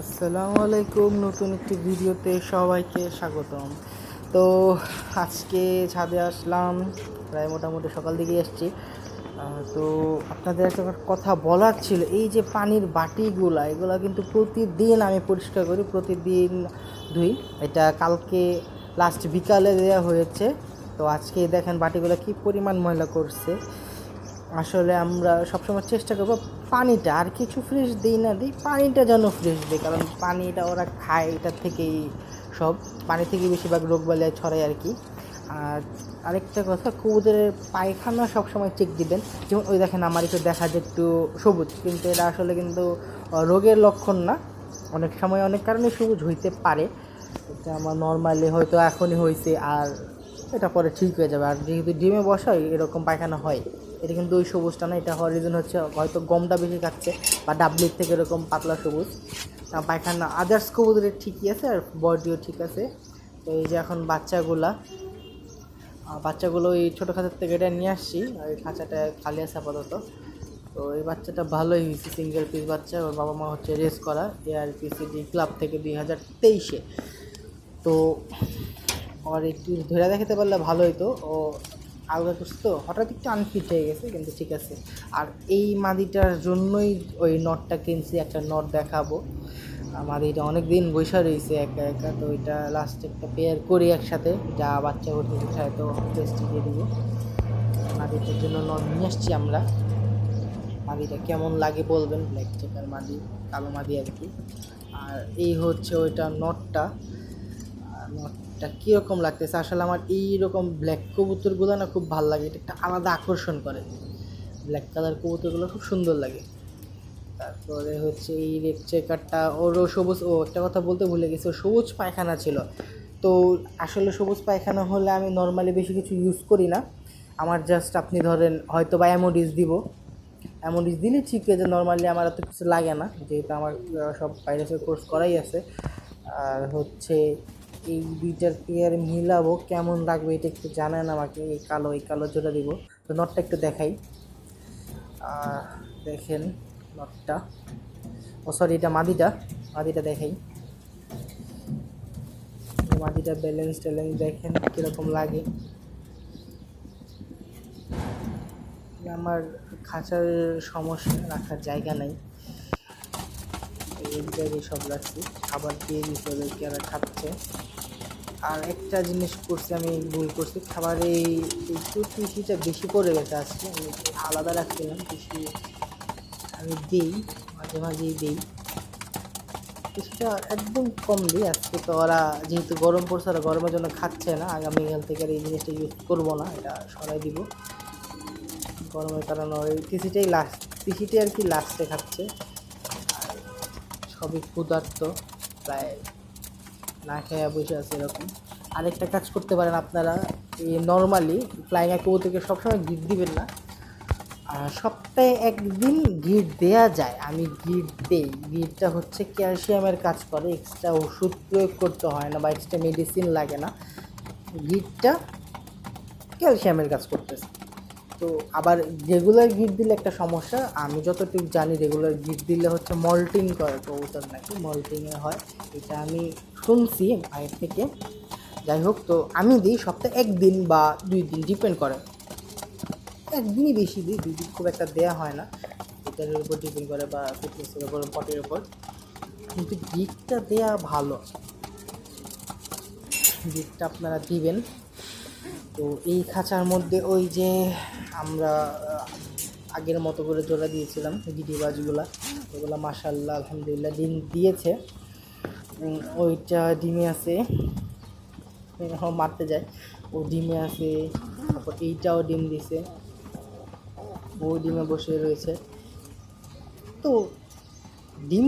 আসসালামু আলাইকুম। নতুন একটি ভিডিওতে সবাইকে স্বাগতম। তো আজকে ছাদে আসলাম, প্রায় মোটামুটি সকাল দিকে এসছি তো আপনাদের একটা কথা বলার ছিল, এই যে পানির বাটিগুলা, এগুলা কিন্তু প্রতিদিন আমি পরিষ্কার করি, প্রতিদিন ধুই। এটা কালকে লাস্ট বিকালে দেওয়া হয়েছে। তো আজকে দেখেন বাটিগুলো কি পরিমাণ ময়লা করছে। আসলে আমরা সবসময় চেষ্টা করব পানিটা, আর কিছু ফ্রেশ দিই না, দিই পানিটা যেন ফ্রেশ দিই, কারণ পানিটা ওরা খায়, এটা থেকেই সব। পানি থেকে বেশিরভাগ রোগ বালাই ছড়ায় আর কি। আর আরেকটা কথা, কবুতরের পায়খানা সবসময় চেক দিবেন। যেমন ওই দেখেন, আমার একটু দেখা যায় একটু সবুজ, কিন্তু এটা আসলে কিন্তু রোগের লক্ষণ না। অনেক সময় অনেক কারণে সবুজ হইতে পারে। এটা আমার নর্মালি হয়তো এখনই হয়েছে আর এটা পরে ঠিক হয়ে যাবে। আর যেহেতু ডিমে বসাই, এরকম পায়খানা হয়। এটা কিন্তু ওই সবুজটা না, এটা হওয়ার রিজন হচ্ছে হয়তো গমটা বেশি খাচ্ছে বা ডাবলির থেকে এরকম পাতলা সবুজ। পায়খানা আদার্স কবুতরের ঠিকই আছে আর বডিও ঠিক আছে। তো এই যে এখন বাচ্চাগুলা বাচ্চাগুলো এই ছোটো খাঁচার থেকে এটা নিয়ে আসছি এই খাঁচাটা খালি আছে আপাতত। তো এই বাচ্চাটা ভালোই হয়েছে সিঙ্গেল পিস বাচ্চা, ওর বাবা মা হচ্ছে রেস করা এআরপিসিডি ক্লাব থেকে দুই হাজার তেইশে। তো আর একটু ধরে দেখাতে পারলে ভালো হতো ও আলগা করছে তো। হঠাৎ একটু আনফিট হয়ে গেছে, কিন্তু ঠিক আছে। আর এই মাদিটার জন্যই ওই নটটা কিনছি, একটা নট দেখাবো। আর মাদিটা অনেক দিন বৈশা রয়েছে একা একা, তো ওইটা লাস্টে একটা পেয়ার করি একসাথে। যা বাচ্চা করতে চায় তো টেস্ট দিয়ে দিব। মাদিটার জন্য নট নিয়ে আসছি আমরা। মাদিটা কেমন লাগে বলবেন? ব্ল্যাক চেকার মাদি, কালো মাদি আর কি। আর এই হচ্ছে ওইটা নটটা আর নটটা কীরকম লাগতেছে? আসলে আমার এইরকম ব্ল্যাক কবুতরগুলো না খুব ভালো লাগে। এটা একটা আলাদা আকর্ষণ করে। ব্ল্যাক কালার কবুতরগুলো খুব সুন্দর লাগে। তারপরে হচ্ছে এই রেড চেকারটা ওরও সবুজ, ও একটা কথা বলতে ভুলে গেছি, ও সবুজ পায়খানা ছিল। তো আসলে সবুজ পায়খানা হলে আমি নর্মালি বেশি কিছু ইউজ করি না। আমার জাস্ট আপনি ধরেন, হয়তো বা অ্যামোডিস দিব। অ্যামোডিস দিলে ঠিক আছে নর্মালি আমার এত কিছু লাগে না। যেহেতু আমার সব ভাইরাসের কোর্স করাই আছে। আর হচ্ছে এই দুইটার পেয়ার মিলাবো। কেমন লাগবে এটা একটু জানান আমাকে। এই কালো এই কালো জোড়া দিব। তো নটটা একটু দেখাই। দেখেন নটটা ও সরি এটা মাদিটা। মাদিটা দেখাই। মাদিটা ব্যালেন্স ট্যালেন্স দেখেন কীরকম লাগে। আমার খাঁচার সমস্যা রাখার জায়গা নাই। জায়গায় সব রাখছি। খাবার দিয়ে দিতে ওদেরকে আর খাচ্ছে। আর একটা জিনিস করছি, আমি ভুল করছি, খাবারে এই একটু কৃষিটা বেশি পড়ে গেছে আজকে আলাদা রাখছিলাম কৃষি আমি দিই, মাঝে মাঝেই দিই। কিছুটা একদম কম দিই, আজকে তো ওরা যেহেতু গরম পড়ছে, ওরা গরমের জন্য খাচ্ছে না আগামীকাল থেকে আর এই জিনিসটা ইউজ করব না, এটা সরাই দিব। গরমের কারণে ওই টিসিটাই লাস্ট টিসিটাই আর কি লাস্টে খাচ্ছে। সবই ক্ষুধার্ত, প্রায় না খেয়ে বসে আছে এরকম। আরেকটা কাজ করতে পারেন আপনারা, এই নর্মালি ফ্লাইং কবুতরকে সবসময় গিট দিবেন না। সপ্তাহে একদিন গিট দেয়া যায়। আমি গিট দেই। গিটটা হচ্ছে ক্যালসিয়ামের কাজ করে এক্সট্রা ওষুধ প্রয়োগ করতে হয় না বা এক্সট্রা মেডিসিন লাগে না। গিটটা ক্যালসিয়ামের কাজ করতেছে। তো আবার রেগুলার গিট দিলে একটা সমস্যা, আমি যতটুকু জানি রেগুলার গিট দিলে হচ্ছে মল্টিং করে কবুতর নাকি মল্টিংয়ে হয়, এটা আমি শুনছি ভাইয়ের থেকে। যাই হোক, তো আমি দিই সপ্তাহে একদিন বা দুই দিন ডিপেন্ড করে। একদিনই বেশি দিই, দুই দিন খুব একটা দেওয়া হয় না। এটার উপর ডিপেন্ড করে বা ফিটনেসের উপর পটের উপর। কিন্তু গিটটা দেওয়া ভালো। গিটটা আপনারা দিবেন। তো এই খাঁচার মধ্যে ওই যে আমরা আগের মতো করে জোড়া দিয়েছিলাম গিরিবাজগুলা ওগুলো মাসাল্লাহ আলহামদুলিল্লাহ, ডিম দিয়েছে। ওইটা ডিমে আছে মারতে যায়। ও ডিমে আছে, তারপর এইটাও ডিম দিছে। ও ডিমে বসে রয়েছে। তো ডিম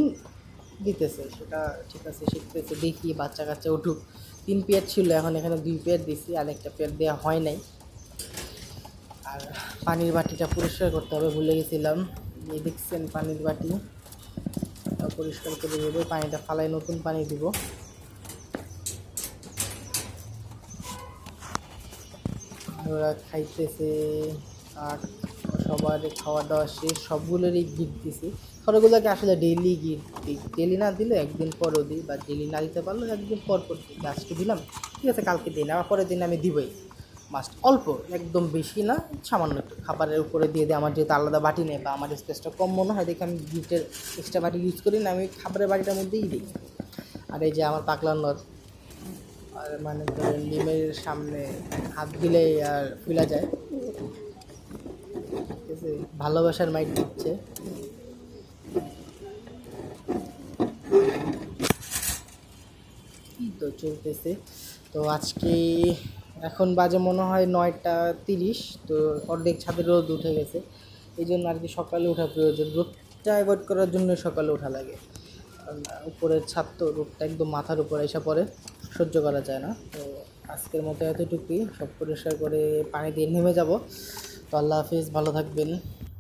দিতেছে, সেটা ঠিক আছে, শিখতেছে, দেখি বাচ্চা কাচ্চা উঠুক। তিন পেয়ার ছিল, এখন এখানে দুই পেয়ার দিছি, আর একটা পেয়ার দেওয়া হয় নাই। আর পানির বাটিটা পরিষ্কার করতে হবে ভুলে গেছিলাম। এই দেখছেন পানির বাটি। পরিষ্কার করে দেবো, পানিটা ফালাই নতুন পানি দিব। ওরা খাইতেছে, আর সবার খাওয়া দাওয়া শেষ, সবগুলোরই গিফট দিছি। খড়গুলোকে আসলে ডেইলি দিই। ডেলি না দিলে একদিন পরও দিই বা ডেইলি না দিতে পারলে একদিন পর পর দিই। দিলাম, ঠিক আছে, কালকে দিন আবার পরের দিন আমি দিবই। মাস্ট অল্প, একদম বেশি না, সামান্য একটু। খাবারের উপরে দিয়ে দিই, আমার যেহেতু আলাদা বাটি নেই বা আমার স্পেসটা কম মনে হয়, দেখে আমি গিফটের এক্সট্রা বাটি ইউজ করি না, আমি খাবারের বাটিটার মধ্যেই দিই। আর এই যে আমার পাকলার নদ, আর মানে ধরেন ডিমের সামনে হাত দিলেই আর ফুলা যায়। ঠিক আছে, ভালোবাসার মাইক দিচ্ছে। তো চলতেছে। তো আজকে এখন বাজে মনে হয় নয়টা তিরিশ, তো অর্ধেক ছাদের রোদ উঠে গেছে। এই জন্য আর কি সকালে ওঠা প্রয়োজন। রোদটা অ্যাভয়েড করার জন্য সকালে ওঠা লাগে। উপরের ছাদ তো রোদটা একদম মাথার উপর এসে পড়ে, সহ্য করা যায় না। তো আজকের মতো এতটুকুই। সব পরিষ্কার করে পানি দিয়ে নেমে যাব। তো আল্লাহ হাফিজ, ভালো থাকবেন।